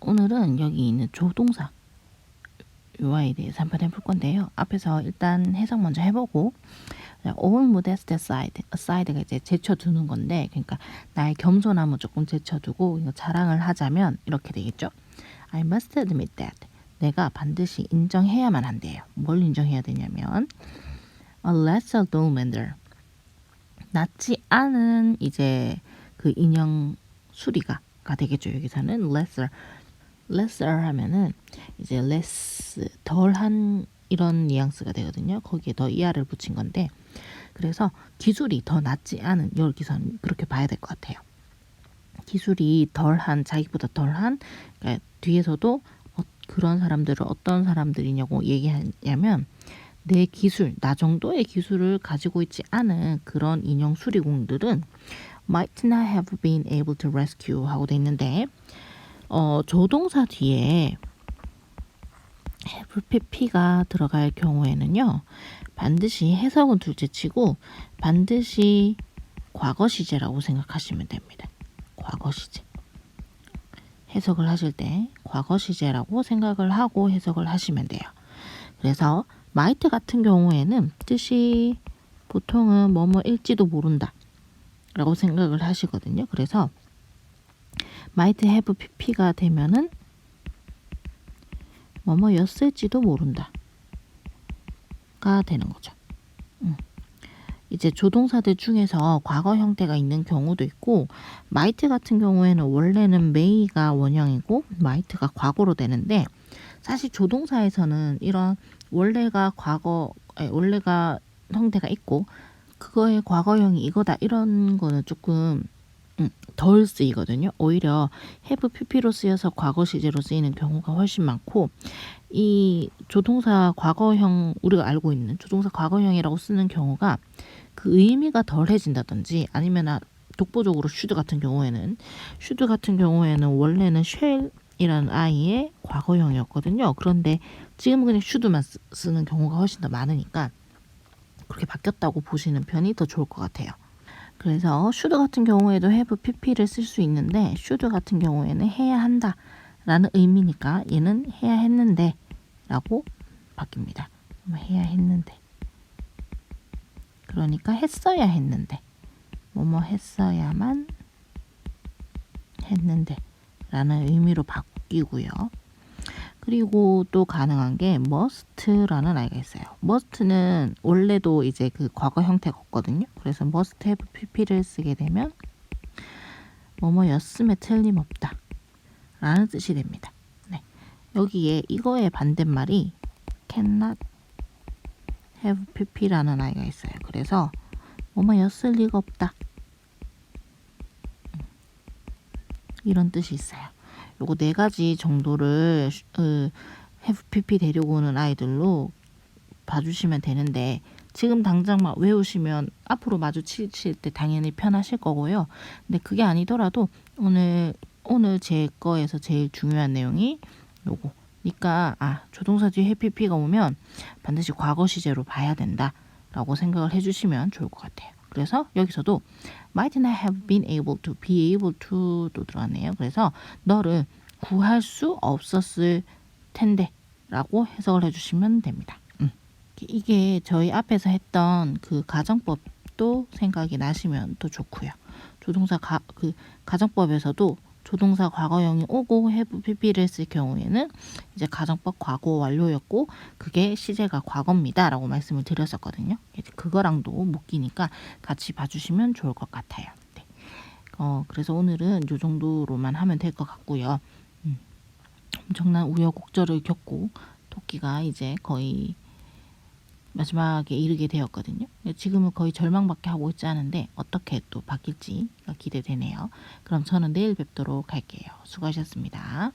오늘은 여기 있는 조동사 요아에 대해서 한번 해볼 건데요. 앞에서 일단 해석 먼저 해보고 all modest aside, aside가 이제 제쳐두는 건데 그러니까 나의 겸손함을 조금 제쳐두고 자랑을 하자면 이렇게 되겠죠. I must admit that 내가 반드시 인정해야만 한대요. 뭘 인정해야 되냐면 a lesser dolmender 낫지 않은 이제 그 인형 수리가가 되겠죠. 여기서는 lesser lesser 하면은 이제 less 덜한 이런 뉘앙스가 되거든요. 거기에 더 이하를 붙인 건데 그래서 기술이 더 낫지 않은 여기서는 그렇게 봐야 될 것 같아요. 기술이 덜한 자기보다 덜한 그러니까 뒤에서도 어, 그런 사람들을 어떤 사람들이냐고 얘기하냐면 내 기술 나 정도의 기술을 가지고 있지 않은 그런 인형 수리공들은 might not have been able to rescue 하고 돼 있는데 어, 조동사 뒤에 pp가 들어갈 경우에는요 반드시 해석은 둘째치고 반드시 과거 시제라고 생각하시면 됩니다. 과거 시제 해석을 하실 때 과거 시제라고 생각을 하고 해석을 하시면 돼요. 그래서 might 같은 경우에는 뜻이 보통은 뭐뭐일지도 모른다 라고 생각을 하시거든요. 그래서 might have pp가 되면은 뭐뭐였을지도 모른다 가 되는 거죠. 음. 이제 조동사들 중에서 과거 형태가 있는 경우도 있고 might 같은 경우에는 원래는 may가 원형이고 might가 과거로 되는데 사실 조동사에서는 이런 원래가 과거 아니, 원래가 형태가 있고 그거의 과거형이 이거다 이런 거는 조금 음, 덜 쓰이거든요. 오히려 have pp로 쓰여서 과거 시제로 쓰이는 경우가 훨씬 많고 이 조동사 과거형 우리가 알고 있는 조동사 과거형이라고 쓰는 경우가 그 의미가 덜해진다든지 아니면 아, 독보적으로 슈드 같은 경우에는 슈드 같은 경우에는 원래는 쉘 이라는 아이의 과거형이었거든요. 그런데 지금은 그냥 슈드만 쓰- 쓰는 경우가 훨씬 더 많으니까 그렇게 바뀌었다고 보시는 편이 더 좋을 것 같아요. 그래서 슈드 같은 경우에도 have pp를 쓸 수 있는데 슈드 같은 경우에는 해야 한다 라는 의미니까 얘는 해야 했는데 라고 바뀝니다. 뭐 해야 했는데 그러니까 했어야 했는데 뭐뭐 했어야만 했는데 라는 의미로 바뀌고요. 그리고 또 가능한 게 must라는 아이가 있어요. must는 원래도 이제 그 과거 형태가 없거든요. 그래서 must have pp를 쓰게 되면 뭐뭐였음에 틀림없다 라는 뜻이 됩니다. 네. 여기에 이거의 반대말이 cannot have pp라는 아이가 있어요. 그래서 뭐뭐였을 리가 없다. 음. 이런 뜻이 있어요. 요거 네 가지 정도를 pp 데리고 오는 아이들로 봐주시면 되는데 지금 당장 막 외우시면 앞으로 마주치실 때 당연히 편하실 거고요. 근데 그게 아니더라도 오늘 오늘 제 거에서 제일 중요한 내용이 요거. 그러니까 아 조동사 뒤에 해피피가 오면 반드시 과거 시제로 봐야 된다라고 생각을 해주시면 좋을 것 같아요. 그래서 여기서도 might not have been able to, be able to도 들어갔네요. 그래서 너를 구할 수 없었을 텐데 라고 해석을 해주시면 됩니다. 음. 이게 저희 앞에서 했던 그 가정법도 생각이 나시면 또 좋고요. 조동사 가, 그 가정법에서도 조동사 과거형이 오고 have pp를 쓸 경우에는 이제 가정법 과거 완료였고 그게 시제가 과거입니다 라고 말씀을 드렸었거든요. 이제 그거랑도 묶이니까 같이 봐주시면 좋을 것 같아요. 네. 어, 그래서 오늘은 요 정도로만 하면 될 것 같고요. 음, 엄청난 우여곡절을 겪고 토끼가 이제 거의 마지막에 이르게 되었거든요. 지금은 거의 절망밖에 하고 있지 않은데 어떻게 또 바뀔지 기대되네요. 그럼 저는 내일 뵙도록 할게요. 수고하셨습니다.